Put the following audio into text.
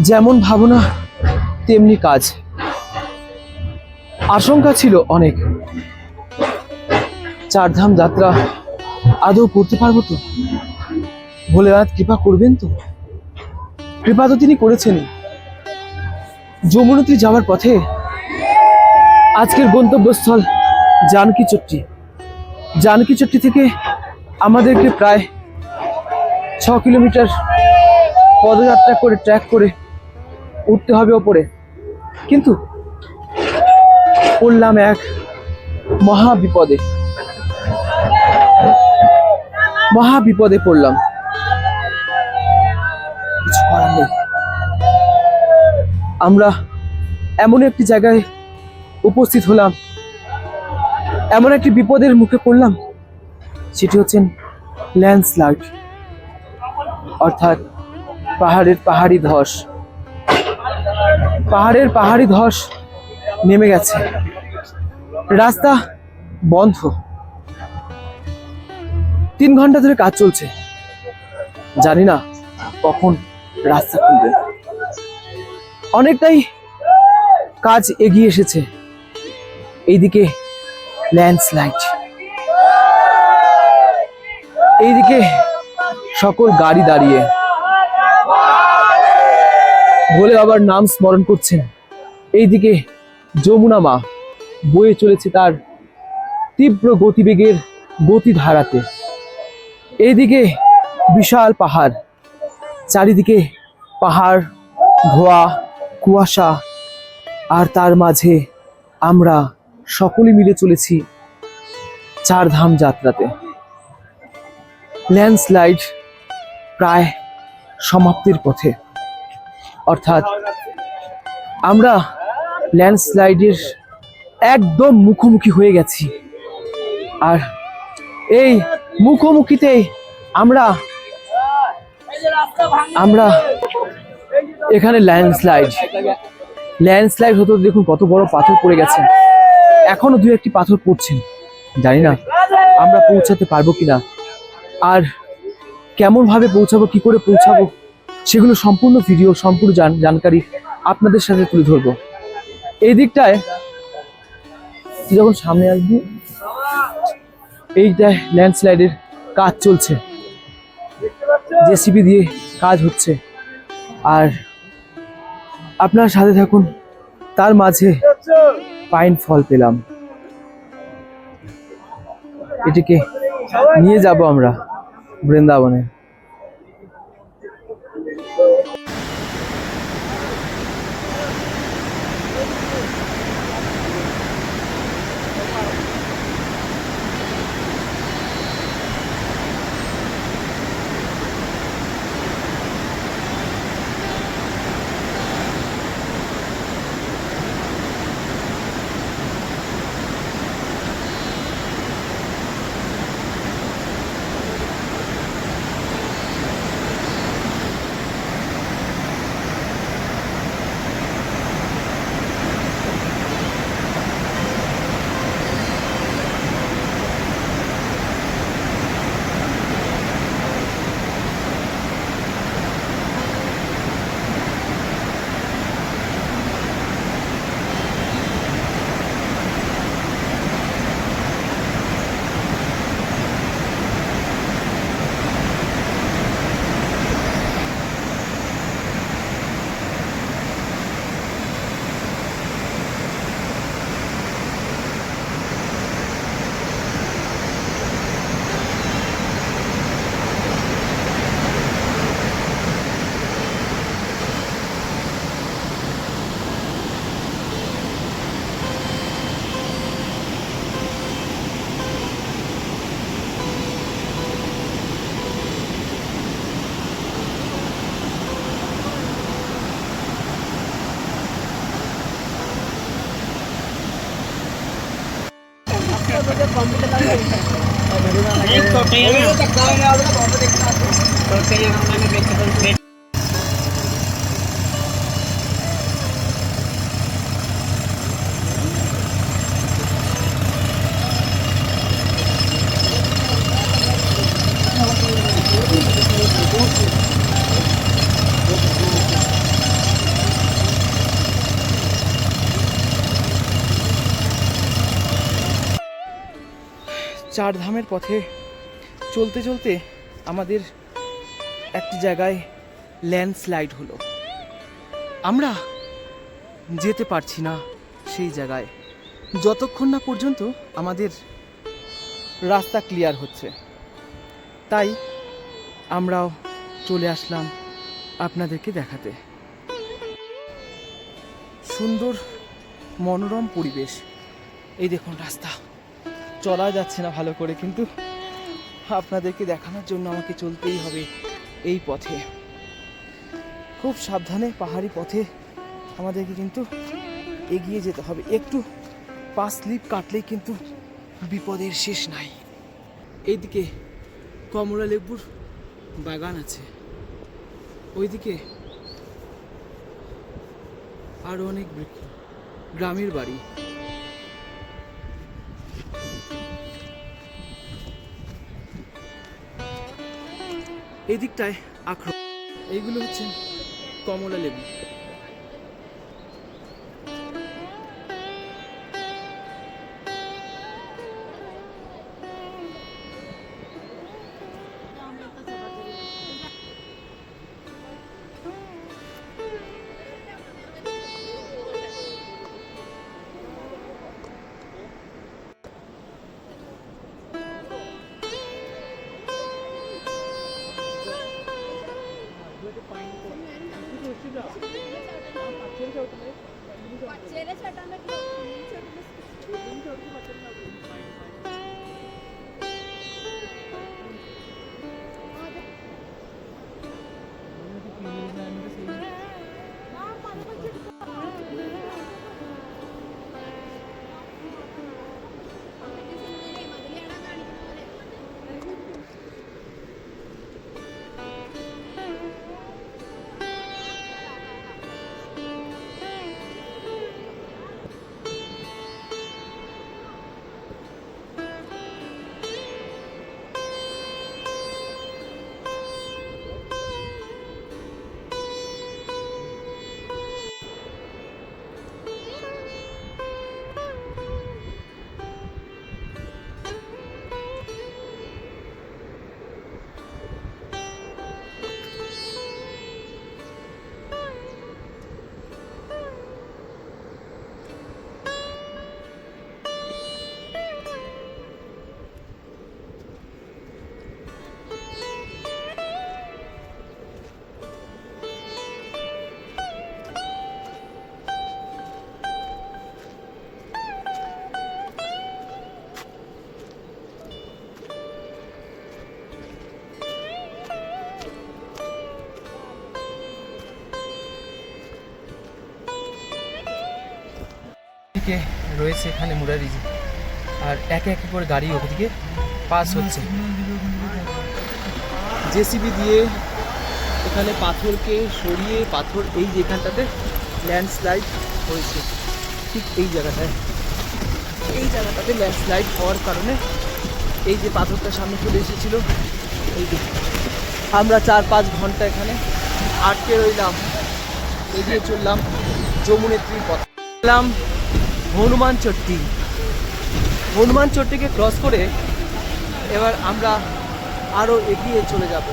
যেমন ভাবনা, তেমনি কাজ। আশঙ্কা ছিল অনেক। চারধাম যাত্রা আদৌ করতে পারব তো? ভোলেনাথ কৃপা করবেন তো? কৃপা তো তিনি করেছেন যমুনত্রী যাওয়ার পথে আজকের গন্তব্যস্থল জানকী চট্টি। জানকী চট্টি থেকে আমাদেরকে প্রায় ছ কিলোমিটার পদযাত্রা করে, ট্র্যাক করে উঠতে হবে ওপরে। কিন্তু পড়লাম এক মহা বিপদে মহা বিপদে পড়লাম আমরা এমন একটি জায়গায় উপস্থিত হলাম, এমন একটি বিপদের মুখে পড়লাম, সেটি হচ্ছেন ল্যান্ডস্লাইড, অর্থাৎ পাহাড়ের পাহাড়ি ধস। পাহাড়ের পাহাড়ি ধস নেমে গেছে। রাস্তা বন্ধ। তিন ঘণ্টা ধরে কাজ চলছে। জানি না কখন রাস্তা খুলবে। অনেকটাই কাজ এগিয়ে এসেছে। এইদিকে ল্যান্ডস্লাইড। এইদিকে সকল গাড়ি দাঁড়িয়ে। বলে আবার নাম স্মরণ করছেন এইদিকে যমুনা মা বয়ে চলেছে তার তীব্র গতিবেগের গতিধারাতে। এইদিকে বিশাল পাহাড়, চারিদিকে পাহাড়, ধোয়া, কুয়াশা, আর তার মাঝে আমরা সকলে মিলে চলেছি চার ধাম যাত্রাতে। ল্যান্ডস্লাইড প্রায় সমাপ্তির পথে। অর্থাৎ আমরা ল্যান্ডস্লাইডের একদম মুখোমুখি হয়ে গেছি। আর এই মুখোমুখিতে আমরা আমরা এখানে ল্যান্ডস্লাইড। ল্যান্ডস্লাইড হতে দেখুন কত বড় পাথর পড়ে গেছে। এখনও দু একটি পাথর পড়ছে জানি না আমরা পৌঁছাতে পারব কিনা। আর কেমন ভাবে পৌঁছাবো, কি করে পৌঁছাবো সেগুলো সম্পূর্ণ ভিডিও, সম্পূর্ণ জান- জানকারি আপনাদের সাথে তুলে ধরবো। এই দিকটায় যখন সামনে আসবি এইটায় ল্যান্ডস্লাইডের কাজ চলছে। জেসিবি দিয়ে কাজ হচ্ছে। আর আপনার সাথে থাকুন, তার মাঝে পাইন ফল পেলাম। এটিকে নিয়ে যাব আমরা বৃন্দাবনে। ਬੰਬ ਕਿੱਦਾਂ ਲੱਗਦਾ ਨਹੀਂ ਟੋਟੇ ਨਾਲ ਉਹਦਾ ਬੰਬ ਦੇਖਣਾ ਟੋਟੇ ਜਿਹੜਾ ਉਹਨਾਂ ਨੇ ਵਿੱਚ চার ধামের পথে চলতে চলতে আমাদের একটি জায়গায় ল্যান্ডস্লাইড হলো। আমরা যেতে পারছি না সেই জায়গায়। যতক্ষণ না পর্যন্ত আমাদের রাস্তা ক্লিয়ার হচ্ছে। তাই আমরাও চলে আসলাম আপনাদেরকে দেখাতে। সুন্দর মনোরম পরিবেশ। এই দেখুন রাস্তা। চলা যাচ্ছে না ভালো করে, কিন্তু আপনাদেরকে দেখানোর জন্য আমাকে চলতেই হবে এই পথে। খুব সাবধানে, পাহাড়ি পথে আমাদেরকে কিন্তু এগিয়ে যেতে হবে। একটু পা স্লিপ কাটলেই কিন্তু বিপদের শেষ নাই। এইদিকে কমলা লেবুর বাগান আছে। ওইদিকে আরও অনেক বৃক্ষ। গ্রামের বাড়ি। এই দিকটায় আখরো এইগুলো হচ্ছে কমলা লেবু। പച്ചയിലെ ചേട്ടാൻ പറ്റും. দিকে রয়েছে এখানে মুরারিজি। আর একে একে করে গাড়ি ওদিকে পাস হচ্ছে। জেসিবি দিয়ে এখানে পাথরকে সরিয়ে পাথর এই যেখানটাতে ল্যান্ডস্লাইড হয়েছে, ঠিক এই জায়গাটায়। এই জায়গাটাতে ল্যান্ডস্লাইড হওয়ার কারণে এই যে পাথরটা সামনে চলে এসেছিল, এই যে। আমরা চার পাঁচ ঘণ্টা এখানে আটকে রইলাম, এগিয়ে চললাম যমুনেত্রীর পথ। হনুমান চট্টি। হনুমান চট্টিকে ক্রস করে এবার আমরা আরও এগিয়ে চলে যাব।